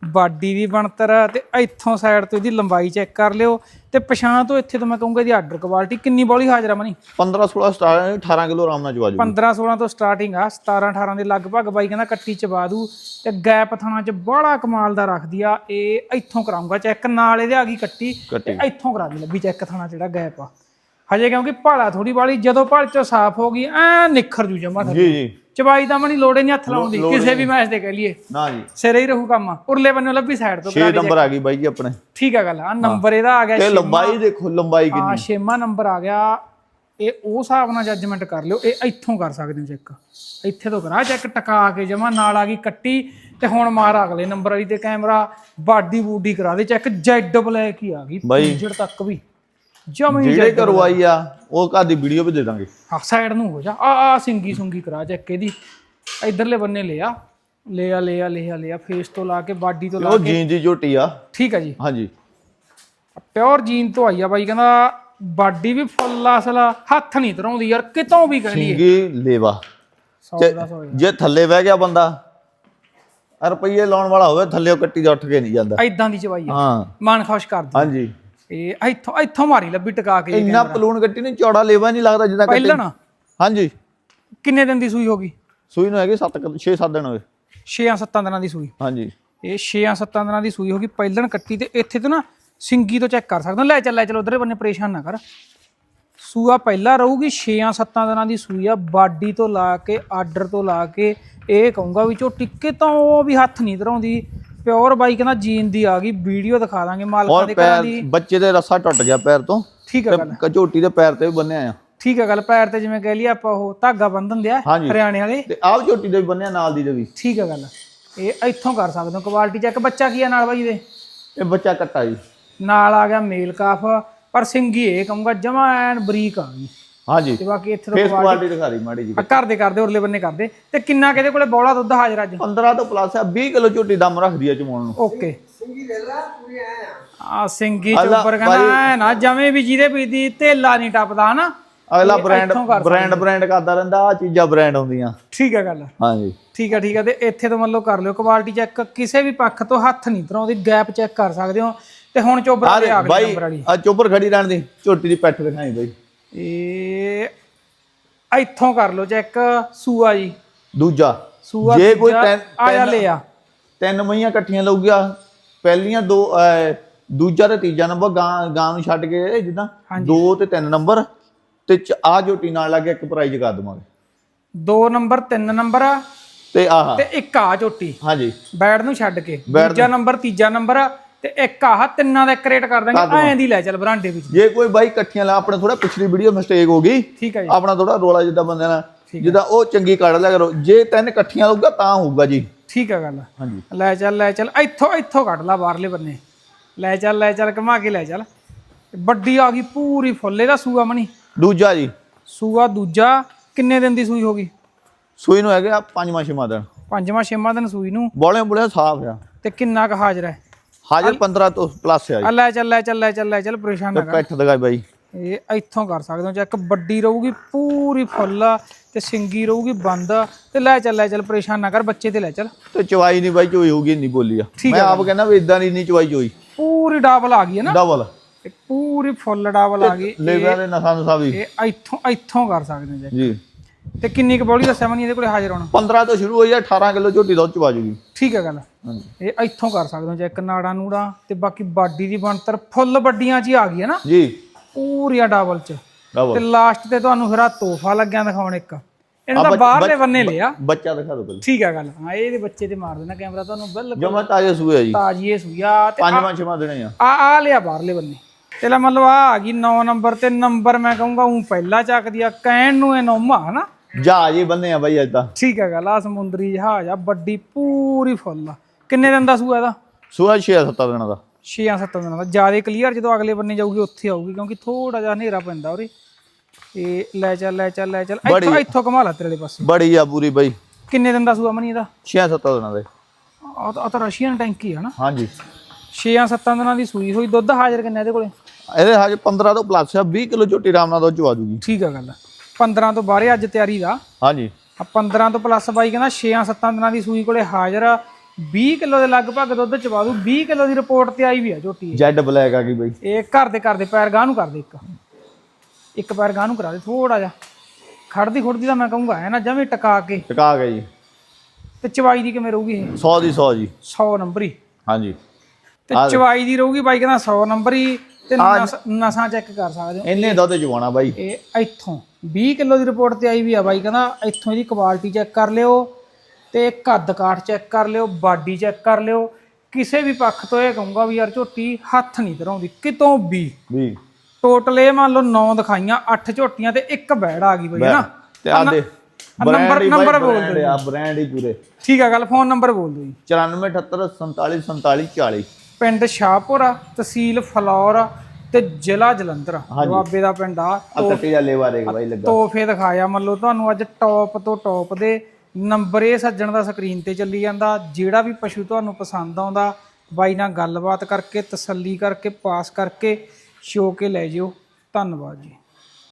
ਬਾਡੀ ਦੀ ਬਣਤਰ ਤੇ ਇੱਥੋਂ ਸਾਈਡ ਤੋਂ ਇਹਦੀ ਲੰਬਾਈ ਚੈੱਕ ਕਰ ਲਿਓ। ਤੇ ਪਛਾਣ ਤੋਂ ਇੱਥੇ ਤੋਂ ਮੈਂ ਕਹੂੰਗਾ ਇਹਦੀ ਆਰਡਰ ਕੁਆਲਿਟੀ ਕਿੰਨੀ ਬੋਲੀ ਹਾਜ਼ਰ ਆ ਮਨੀ? 15-16 ਸਟਾਰਟ 18 ਕਿਲੋ ਆਰਾਮ ਨਾਲ ਚਵਾ ਜੂ। 15 16 ਤੋਂ ਸਟਾਰਟਿੰਗ ਆ 17 18 ਦੇ ਲਗਭਗ ਬਾਈ ਕਹਿੰਦਾ ਕੱਟੀ ਚਬਾ ਦੂ ਤੇ ਗੈਪ ਥਾਣਾ ਚ ਬੜਾ ਕਮਾਲ ਦਾ ਰੱਖਦੀ ਆ ਇਹ ਇੱਥੋਂ ਕਰਾਉਂਗਾ ਚੈੱਕ ਨਾਲ ਇਹਦੇ ਆ ਗਈ ਕੱਟੀ। ਕੱਟੀ। ਤੇ ਇੱਥੋਂ ਕਰਾ ਦੀ ਲੱਭੀ ਚੈੱਕ ਥਾਣਾ ਜਿਹੜਾ ਗੈਪ ਆ। ਹਜੇ ਕਿਉਂਕਿ ਭਾਲਾ ਥੋੜੀ ਵਾਲੀ ਜਦੋਂ ਭਾਲ ਚੋਂ ਸਾਫ਼ ਹੋ ਗਈ ਐ ਨਿਖਰ ਜੂ ਜਮਾ ਜੀ ਜੀ। ਚਵਾਈ ਦਾ ਮਣੀ ਲੋੜੇ ਨਹੀਂ ਹੱਥ ਲਾਉਣ ਦੀ ਕਿਸੇ ਵੀ ਮੈਚ ਦੇ ਕਹਿ ਲਈਏ। ਨਾ ਜੀ। ਸਿਰੇ ਹੀ ਰਹੂ ਕੰਮ ਉਰਲੇ ਬੰਨੇ ਲੱਭੀ ਸਾਈਡ ਤੋਂ 6 ਨੰਬਰ ਆ ਗਈ ਬਾਈ ਜੀ ਆਪਣੇ। ਠੀਕ ਆ ਗੱਲ ਆ ਨੰਬਰ ਇਹਦਾ ਆ ਗਿਆ ਤੇ ਲੰਬਾਈ ਦੇਖੋ ਲੰਬਾਈ ਆ ਕਿੰਨੀ। ਛੇਵਾਂ ਨੰਬਰ ਆ ਗਿਆ। ਇਹ ਉਹ ਹਿਸਾਬ ਨਾਲ ਜੱਜਮੈਂਟ ਕਰ ਲਿਓ ਇਹ ਇੱਥੋਂ ਕਰ ਸਕਦੇ ਹੋ ਚੈੱਕ ਇੱਥੇ ਤੋਂ ਕਰਾ ਚੈੱਕ ਟਕਾ ਕੇ ਜਮਾ ਨਾਲ ਆ ਗਈ ਕੱਟੀ ਤੇ ਹੁਣ ਮਾਰ ਅਗਲੇ ਨੰਬਰ ਵਾਲੀ ਤੇ ਕੈਮਰਾ ਬਾਡੀ ਬੂਡੀ ਕਰਾ ਦੇ ਚੈੱਕ ਜੈਡ ਬਲੈਕ ਹੀ ਆ ਗਈ ਬਾਈ। ਜੜ ਤੱਕ ਵੀ। ਜਮੀ ਜਿਹੜੇ ਕਰਵਾਈ ਆ ਉਹ ਘਰ ਦੀ ਵੀਡੀਓ ਵੀ ਦੇ ਦਾਂਗੇ। ਹਾਂ ਸਾਈਡ ਨੂੰ ਹੋ ਜਾ। ਆ ਆ ਸਿੰਗੀ ਸੁੰਗੀ ਕਰਾ ਚੈੱਕ ਇਹਦੀ। ਇਧਰਲੇ ਬੰਨੇ ਲਿਆ। ਲਿਆ ਲਿਆ ਲਿਆ ਲਿਆ। ਫੇਸ ਤੋਂ ਲਾ ਕੇ ਬਾਡੀ ਤੋਂ ਲਾ ਉਹ ਜੀਨ ਦੀ ਝੋਟੀ ਆ। ਠੀਕ ਆ ਜੀ। ਹਾਂਜੀ। ਪਿਓਰ ਜੀਨ ਤੋਂ ਆਈ ਆ ਬਾਈ ਕਹਿੰਦਾ ਬਾਡੀ ਵੀ ਫੁੱਲ ਅਸਲ ਹੱਥ ਨਹੀਂ ਧਰਾਉਂਦੀ ਯਾਰ ਕਿਤੋਂ ਵੀ ਕਹਿ ਲਈਏ। ਸਿੰਗੀ ਲੇਵਾ। 100 ਦਾ 100 ਜੇ ਥੱਲੇ ਬਹਿ ਗਿਆ ਬੰਦਾ ਰੁਪਈਏ ਲਾਉਣ ਵਾਲਾ ਹੋਵੇ ਥੱਲੇ ਕੱਟੀ ਦਾ ਉੱਠ ਕੇ ਨਹੀਂ ਜਾਂਦਾ। ਐਦਾਂ ਦੀ ਚਵਾਈ ਆ। ਹਾਂ। ਮਨ ਖੁਸ਼ ਕਰਦੀ ਹਾਂਜੀ। ਇਹ ਇੱਥੋਂ ਇੱਥੋਂ ਮਾਰੀ ਲੱਭੀ ਟਕਾ ਕੇ ਇੰਨਾ ਪਲੂਣ ਗੱਟੀ ਨਹੀਂ ਚੌੜਾ ਲੇਵਾ ਨਹੀਂ ਲੱਗਦਾ ਜਿੱਦਾਂ ਕੱਟੀ ਪਹਿਲਾਂ ਹਾਂਜੀ। ਕਿੰਨੇ ਦਿਨ ਦੀ ਸੂਈ ਹੋ ਗਈ? ਸੂਈ ਨੂੰ ਹੈਗੇ 7 6 7 ਦਿਨ ਹੋਏ 6-7 ਦਿਨਾਂ ਦੀ ਸੂਈ। ਹਾਂਜੀ। ਇਹ 6-7 ਦਿਨਾਂ ਦੀ ਸੂਈ ਹੋ ਗਈ ਪਹਿਲਣ ਕੱਟੀ ਤੇ ਇੱਥੇ ਤੋਂ ਨਾ ਸਿੰਗੀ ਤੋਂ ਚੈੱਕ ਕਰ ਸਕਦਾ। ਲੈ ਚੱਲ ਲੈ ਚੱਲ ਉਧਰੇ ਬੰਨੇ ਪਰੇਸ਼ਾਨ ਨਾ ਕਰ। ਸੂਆ ਪਹਿਲਾਂ ਰਹੂਗੀ 6-7 ਦਿਨਾਂ ਦੀ ਸੂਈ ਆ। ਬਾਡੀ ਤੋਂ ਲਾ ਕੇ ਆਰਡਰ ਤੋਂ ਲਾ ਕੇ ਇਹ ਕਹੂੰਗਾ ਵੀ ਝੋਟੀ ਕਿਤੋਂ ਵੀ ਹੱਥ ਨਹੀਂ ਧਰਾਉਂਦੀ। ਪਿਓਰ ਬਾਈ ਕਹਿੰਦਾ ਜੀਨ ਦੀ ਆ ਗਈ ਵੀਡੀਓ ਦਿਖਾ ਦਾਂਗੇ ਮਾਲਕਾਂ ਦੇ ਘਰਾਂ ਦੀ। ਬੱਚੇ ਦੇ ਰੱਸਾ ਟੁੱਟ ਗਿਆ ਪੈਰ ਤੋਂ। ਠੀਕ ਆ ਗੱਲ। ਝੋਟੀ ਦੇ ਪੈਰ ਤੇ ਵੀ ਬੰਨਿਆ ਆ। ਠੀਕ ਆ ਗੱਲ ਪੈਰ ਤੇ ਜਿਵੇਂ ਕਹਿ ਲਈ ਆਪਾਂ ਉਹ ਧਾਗਾ ਬੰਨ੍ਹਨ ਦਿਆ। ਹਰਿਆਣੇ ਵਾਲੇ। ਤੇ ਆਹ ਝੋਟੀ ਦੇ ਵੀ ਬੰਨਿਆ ਨਾਲ ਦੀ ਦੇ ਵੀ। ਠੀਕ ਆ ਗੱਲ। ਇਹ ਇੱਥੋਂ ਕਰ ਸਕਦੇ ਹੋ ਕੁਆਲਿਟੀ ਚੈੱਕ ਬੱਚਾ ਕੀ ਆ ਨਾਲ ਬਾਈ ਦੇ? ਇਹ ਬੱਚਾ ਕੱਟਾ ਜੀ। ਨਾਲ ਆ ਗਿਆ ਮੇਲ ਕਾਫ ਪਰ ਸਿੰਗੀ ਇਹ ਕਹੂੰਗਾ ਜਮਾ ਐਨ ਬਰੀਕ ਆ ਗਈ। ਹਾਂਜੀ। ਤੇ ਬਾਕੀ ਇੱਥੇ ਤੋਂ ਫੇਸ ਕੁਆਲਿਟੀ ਦਿਖਾ ਰਹੀ ਮਾੜੀ ਜੀ ਆ ਕਰਦੇ ਕਰਦੇ ਉਰਲੇ ਬੰਨੇ ਕਰਦੇ। ਤੇ ਕਿੰਨਾ ਕਿਹਦੇ ਕੋਲੇ ਬੌਲਾ ਦੁੱਧ ਹਾਜ਼ਰ ਅੱਜ? 15 ਤੋਂ ਪਲੱਸ ਆ 20 ਕਿਲੋ ਝੋਟੀ ਦਮ ਰੱਖਦੀ ਆ ਚਮਾਉਣ ਨੂੰ। ਓਕੇ। ਆ। ਸਿੰਗੀ ਚੋਪਰ ਕਹਿੰਦਾ ਨਾ ਜਮੇ ਵੀ ਜਿਹਦੇ ਪੀਦੀ ਤੇਲਾ ਨਹੀਂ ਟੱਪਦਾ ਹਨਾ? ਅਗਲਾ ਬ੍ਰਾਂਡ ਬ੍ਰਾਂਡ ਬ੍ਰਾਂਡ ਕਰਦਾ ਰਹਿੰਦਾ ਆ ਚੀਜ਼ਾਂ ਬ੍ਰਾਂਡ ਆਉਂਦੀਆਂ। ਠੀਕ ਆ ਗੱਲ। ਹਾਂਜੀ। ਠੀਕ ਆ ਠੀਕ ਆ। ਤੇ ਇੱਥੇ ਤੋਂ ਮੰਨ ਲਓ ਕਰ ਲਿਓ ਕੁਆਲਿਟੀ ਚੈੱਕ ਕਿਸੇ ਵੀ ਪੱਖ ਤੋਂ ਹੱਥ ਨਹੀਂ ਧਰਾਉਂਦੀ ਗੈਪ ਚੈੱਕ ਕਰ ਸਕਦੇ ਹੋ। ਤੇ ਹੁਣ ਚੋਬਰ ਆ ਤੇ ਆ ਗਈ ਬਾਈ ਨੰਬਰ ਵਾਲੀ। ਆ ਚੋਪਰ ਖੜੀ ਰਹਿਣ ਦੀ ਝੋਟੀ ਦੀ ਪੈਠ ਦਿਖਾਈ ਬਾਈ। ਇਹ ਇੱਥੋਂ ਕਰ ਲਓ ਚੈੱਕ ਸੂਆ ਜੀ। ਦੂਜਾ। ਸੂਆ ਜੇ ਕੋਈ ਦੂਜਾ, ਤਿੰਨ- ਆ ਜਾ ਤਿੰਨ- ਮਈਆਂ ਇਕੱਠੀਆਂ ਲਊਗਾ ਪਹਿਲੀਆਂ ਦੋ ਅਹ, ਦੂਜਾ ਤੇ ਤੀਜਾ ਨੰਬਰ ਗਾਂ ਗਾਂ ਨੂੰ ਛੱਡ ਕੇ ਜਿੱਦਾਂ ਦੋ ਤੇ ਤਿੰਨ ਨੰਬਰ ਤੇ ਆ ਝੋਟੀ ਨਾਲ ਲੱਗ ਕੇ ਇੱਕ ਪ੍ਰਾਈਜ਼ ਕਰ ਦਵਾਂਗੇ। ਦੋ ਨੰਬਰ ਤਿੰਨ ਨੰਬਰ ਆ ਤੇ ਆਹ। ਤੇ ਇੱਕ ਆ ਝੋਟੀ ਹਾਂਜੀ। ਬੈਡ ਨੂੰ ਛੱਡ ਕੇ। ਦੂਜਾ ਨੰਬਰ ਤੀਜਾ ਨੰਬਰ ਆ ਤੇ ਇੱਕ ਆਹ ਤਿੰਨਾਂ ਦਾ ਇੱਕ ਰੇਟ ਕਰ ਦਾਂਗੇ ਐਂ ਦੀ ਲੈ ਚੱਲ ਬਰਾਂਡੇ ਵਿੱਚ। ਜੇ ਕੋਈ ਬਾਈ ਇਕੱਠੀਆਂ ਲਾ ਆਪਣੇ ਥੋੜਾ ਪਿਛਲੀ ਵੀਡੀਓ ਮਿਸਟੇਕ ਹੋ ਗਈ। ਠੀਕ ਹੈ ਜੀ। ਆਪਣਾ ਥੋੜਾ ਰੋਲਾ ਜਿੱਦਾਂ ਬੰਦੇ ਨਾਲ ਜਿੱਦਾਂ ਉਹ ਚੰਗੀ ਕੱਢ ਲਿਆ ਕਰੋ ਜੇ ਤਿੰਨ ਇਕੱਠੀਆਂ ਲਊਗਾ ਤਾਂ ਹੋਊਗਾ ਜੀ। ਠੀਕ ਆ ਗੱਲ। ਹਾਂਜੀ। ਲੈ ਚੱਲ ਲੈ ਚੱਲ ਇੱਥੋਂ ਇੱਥੋਂ ਕੱਢ ਲਾ ਬਾਹਰਲੇ ਬੰਨੇ। ਲੈ ਚੱਲ ਲੈ ਚੱਲ ਘੁਮਾ ਕੇ ਲੈ ਚੱਲ। ਵੱਡੀ ਆ ਗਈ ਪੂਰੀ ਫੁੱਲੇ ਦਾ ਸੂਆ ਮਣੀ। ਦੂਜਾ ਜੀ। ਸੂਆ ਦੂਜਾ ਕਿੰਨੇ ਦਿਨ ਦੀ ਸੂਈ ਹੋ ਗਈ? ਸੂਈ ਨੂੰ ਹੈਗਾ ਪੰਜਵਾਂ ਛੇਵਾਂ ਦਿਨ। ਪੰਜਵਾਂ ਛੇਵਾਂ ਦਿਨ ਸੂਈ ਨੂੰ। ਬੋਲੇ ਬੋਲੇ ਸਾਫ਼ ਆ। ਤੇ ਕਿੰਨਾ ਕੁ ਹਾਜ਼ਰ ਹੈ? ਹਾਜ਼ਰ 15 ਤੋਂ ਪਲੱਸ ਆ ਜੀ। ਲੈ ਚੱਲ ਲੈ ਚੱਲ ਲੈ ਚੱਲ ਲੈ ਚੱਲ ਪਰੇਸ਼ਾਨ ਨਾ ਕਰ। ਪੈਠ ਦਿਖਾਈ ਬਾਈ। ਇਹ ਇੱਥੋਂ ਕਰ ਸਕਦੇ ਹੋ ਚੈੱਕ ਵੱਡੀ ਰਹੂਗੀ ਪੂਰੀ ਫੁੱਲ ਤੇ ਸਿੰਗੀ ਰਹੂਗੀ ਬੰਦ ਤੇ ਲੈ ਚੱਲ ਲੈ ਚੱਲ ਪਰੇਸ਼ਾਨ ਨਾ ਕਰ ਬੱਚੇ ਤੇ ਲੈ ਚੱਲ। ਤੇ ਚਵਾਈ ਨਹੀਂ ਬਾਈ ਚੋਈ ਹੋਊਗੀ ਨਹੀਂ ਬੋਲੀ ਆ। ਮੈਂ ਆਪ ਕਹਿੰਦਾ ਵੀ ਇਦਾਂ ਦੀ ਨਹੀਂ ਚਵਾਈ ਚੋਈ। ਪੂਰੀ ਡਬਲ ਆ ਗਈ ਹੈ ਨਾ। ਡਬਲ। ਪੂਰੀ ਫੁੱਲ ਡਬਲ ਆ ਗਈ। ਲੇਵਰ ਦੇ ਨਸਾਂ ਨਸਾਂ ਵੀ। ਇਹ ਇੱਥੋਂ ਇੱਥੋਂ ਕਰ ਸਕਦੇ ਹੋ ਜੀ। ਤੇ ਕਿੰਨੀ ਕੁ ਬੋਲੀ ਦੱਸਿਆ ਮਨੀ ਇਹਦੇ ਕੋਲੇ ਹਾਜ਼ਰ ਹੋਣਾ? 15 ਤੋਂ ਸ਼ੁਰੂ ਹੋਈ ਆ 18 ਕਿਲੋ ਝੋਟੀ ਦੁੱਧ ਚਵਾ ਜੂਗੀ। ਠੀਕ ਹੈ ਗੱਲ। ਹਾਂਜੀ। ਇਹ ਇੱਥੋਂ ਕਰ ਸਕਦੇ ਹੋ ਚੈੱਕ ਨਾੜਾ ਨੂੜਾ ਤੇ ਬਾਕੀ ਬਾਡੀ ਦੀ ਬਣਤਰ ਫੁੱਲ ਵੱਡੀਆਂ ਹੀ ਆ ਗਈ ਹੈ ਨਾ? ਜੀ। ਪੂਰੀਆਂ ਡਬਲ 'ਚ। ਤੇ ਲਾਸਟ ਤੇ ਤੁਹਾਨੂੰ ਫਿਰ ਆ ਤੋਹਫਾ ਲੱਗਿਆ ਦਿਖਾਉਣ ਇੱਕ। ਇਹਨੂੰ ਤਾਂ ਬਾਹਰਲੇ ਬੰਨੇ ਲਿਆ। ਬੱਚਾ ਦਿਖਾ ਦੋ ਪਹਿਲਾਂ। ਠੀਕ ਆ ਗੱਲ। ਹਾਂ ਇਹਦੇ ਬੱਚੇ ਤੇ ਮਾਰ ਦੇਣਾ ਕੈਮਰਾ ਤੁਹਾਨੂੰ ਬਿਲਕੁਲ। ਜਮਾ ਤਾਜ਼ੇ ਸੂਏ ਜੀ। ਤਾਜੀ ਇਹ ਸੂਇਆ ਤੇ ਪੰਜਵਾਂ ਛੇਵਾਂ ਆ। ਆ ਆ ਲਿਆ ਬਾਹਰਲੇ ਬੰਨੇ। ਤੇ ਲੈ ਮਤਲਬ ਆ ਆ ਗਈ 9 ਨੰਬਰ ਤੇ ਨੰਬਰ ਮੈਂ ਕਹੂੰਗਾ ਉਹ ਪਹਿਲਾ ਚੱਕਦੀ ਆ ਕਹਿਣ ਨੂੰ ਇਹ ਨੌਮਾ ਹਨਾ? ਜਹਾਜ਼ ਹੀ ਬੰਨੇ ਆ ਬਾਈ ਅੱਜ ਤਾਂ। ਠੀਕ ਆ ਗੱਲ ਆ ਸਮੁੰਦਰੀ ਜਹਾਜ਼ ਆ ਵੱਡੀ ਪੂਰੀ ਫੁੱਲ ਆ। ਕਿੰਨੇ ਦਿਨ ਦਾ ਸੂਆ ਇਹਦਾ? ਸੂਆ 6-7 ਦਿਨਾਂ ਦਾ। 6-7 ਦਿਨਾਂ ਦਾ। ਜ਼ਿਆਦਾ ਕਲੀਅਰ ਜਦੋਂ ਅਗਲੇ ਬੰਨੇ ਜਾਊਗੀ ਉੱਥੇ ਆਊਗੀ ਕਿਉਂਕਿ ਥੋੜਾ ਜਿਹਾ ਹਨੇਰਾ ਪੈਂਦਾ ਉਰੇ। ਇਹ ਲੈ ਚੱਲ ਲੈ ਚੱਲ ਲੈ ਚੱਲ। ਇੱਥੋਂ ਇੱਥੋਂ ਕਮਾ ਲਾ ਤੇਰੇ ਦੇ ਪਾਸੇ। ਬੜੀ ਆ ਪੂਰੀ ਬਾਈ। ਕਿੰਨੇ ਦਿਨ ਦਾ ਸੂਆ ਮਨੀ ਇਹਦਾ? 6-7 ਦਿਨਾਂ ਦੇ। ਆ ਤਾਂ- ਤਾਂ ਰਸ਼ੀਅਨ ਟੈਂਕੀ ਆ ਨਾ। ਹਾਂਜੀ। 6-7 ਦਿਨਾਂ ਦੀ ਸੂਈ ਹੋਈ ਦੁੱਧ ਹਾਜ਼ਰ ਕਿੰਨਾ ਇਹਦੇ ਕੋਲੇ? ਇਹਦੇ ਹਜੇ 15 ਤੋਂ ਪਲੱਸ ਆ 20 ਕਿਲੋ ਝੋਟੀ ਆਰਾਮ ਨਾਲ ਦੁੱਧ ਚਵਾ ਜੂਗੀ। ਠੀਕ ਆ ਗੱਲ। 15 ਤੋਂ ਬਾਹਰੇ ਅੱਜ ਤਿਆਰੀ ਦਾ। ਹਾਂਜੀ। ਆ 15 ਤੋਂ ਪਲੱਸ ਬਾਈ ਕਹਿੰਦਾ 6-7 ਦਿਨਾਂ ਦੀ ਸੂਈ ਕੋਲੇ ਹਾਜ਼ਰ ਆ। 20 ਕਿਲੋ ਦੇ ਲਗਭਗ ਦੁੱਧ ਚਵਾ ਦੂ 20 ਕਿਲੋ ਦੀ ਰਿਪੋਰਟ ਤੇ ਆਈ ਵੀ ਆ ਝੋਟੀ ਜੈਡ ਬਲੈਕ ਆ ਗਈ ਬਾਈ। ਇਹ ਘਰ ਦੇ ਘਰ ਦੇ ਪੈਰ ਗਾਹ ਨੂੰ ਕਰ ਦੇ ਇੱਕ। ਇੱਕ ਪੈਰ ਗਾਹ ਨੂੰ ਕਰਾ ਦੇ ਥੋੜਾ ਜਿਹਾ। ਖੜਦੀ ਖੁੜਦੀ ਤਾਂ ਮੈਂ ਕਹੂੰਗਾ ਹੈ ਨਾ ਜਮੇ ਟਕਾ ਕੇ। ਟਿਕਾ ਗਿਆ ਜੀ। ਤੇ ਚਵਾਈ ਦੀ ਕਿਵੇਂ ਰਹੂਗੀ ਇਹ? 100 ਦੀ 100 ਜੀ। 100 ਨੰਬਰ। ਹੀ ਹਾਂਜੀ। ਤੇ ਚਵਾਈ ਦੀ ਰਹੂਗੀ ਬਾਈ ਕਹਿੰਦਾ 100 ਨੰਬਰ ਹੀ ਤੇ ਨਸ- ਚੈੱਕ ਕਰ ਸਕਦੇ ਹੋ। ਇੰਨੇ ਦੁੱਧ ਚਵਾਉਣਾ ਬਾਈ। ਇਹ ਇੱਥੋਂ 20 ਕਿਲੋ ਦੀ ਰਿਪੋਰਟ ਤੇ ਆਈ ਵੀ ਆ ਬਾਈ ਕਹਿੰਦਾ ਇੱਥੋਂ ਇਹਦੀ ਕੁਆਲਿਟੀ ਚੈੱਕ ਕਰ ਲਿਓ ਤੇ ਕੱਦ ਕਾਠ ਚੈੱਕ ਕਰ ਲਿਓ ਬਾਡੀ ਚੈੱਕ ਕਰ ਲਿਓ। ਕਿਸੇ ਵੀ ਪੱਖ ਤੋਂ ਇਹ ਕਹੂੰਗਾ ਵੀ ਯਾਰ ਝੋਟੀ ਹੱਥ ਨਹੀਂ ਧਰਾਉਂਦੀ ਕਿਤੋਂ ਵੀ। ਵੀ। ਟੋਟਲ ਇਹ ਮੰਨ ਲਓ 9 ਦਿਖਾਈਆਂ 8 ਝੋਟੀਆਂ ਤੇ ਇੱਕ ਬੈੜ ਆ ਗਈ ਬਈ ਨਾ ਤੇ ਆ ਦੇ ਨੰਬਰ ਨੰਬਰ ਬੋਲ ਬ੍ਰਾਂਡ ਆ ਬ੍ਰਾਂਡ ਹੀ ਪੂਰੇ। ਠੀਕ ਆ ਗੱਲ ਫੋਨ ਨੰਬਰ ਬੋਲ ਦਿਓ ਜੀ। 9478 47 47 40 ਪਿੰਡ ਸ਼ਾਹਪੁਰ ਆ ਤਹਿਸੀਲ ਫਲੌਰ ਤੇ ਜ਼ਿਲ੍ਹਾ ਜਲੰਧਰ ਦੁਆਬੇ ਦਾ ਪਿੰਡ ਆ। ਕੱਟੀ ਵਾਲੇ ਬਾਰੇ ਬਾਈ ਲੱਗਾ। ਤੋਹਫੇ ਦਿਖਾਇਆ ਮੰਨ ਲਓ ਤੁਹਾਨੂੰ ਅੱਜ ਟੌਪ ਤੋਂ ਟੌਪ ਦੇ ਨੰਬਰ ਇਹ ਸੱਜਣ ਦਾ ਸਕਰੀਨ ਤੇ ਚੱਲੀ ਜਾਂਦਾ। ਜਿਹੜਾ ਵੀ ਪਸ਼ੂ ਤੁਹਾਨੂੰ ਪਸੰਦ ਆਉਂਦਾ ਬਾਈ ਨਾਲ ਗੱਲਬਾਤ ਕਰਕੇ ਤਸੱਲੀ ਕਰਕੇ ਪਾਸ ਕਰਕੇ ਸ਼ੋ ਕੇ ਲੈ ਜਿਓ। ਧੰਨਵਾਦ ਜੀ।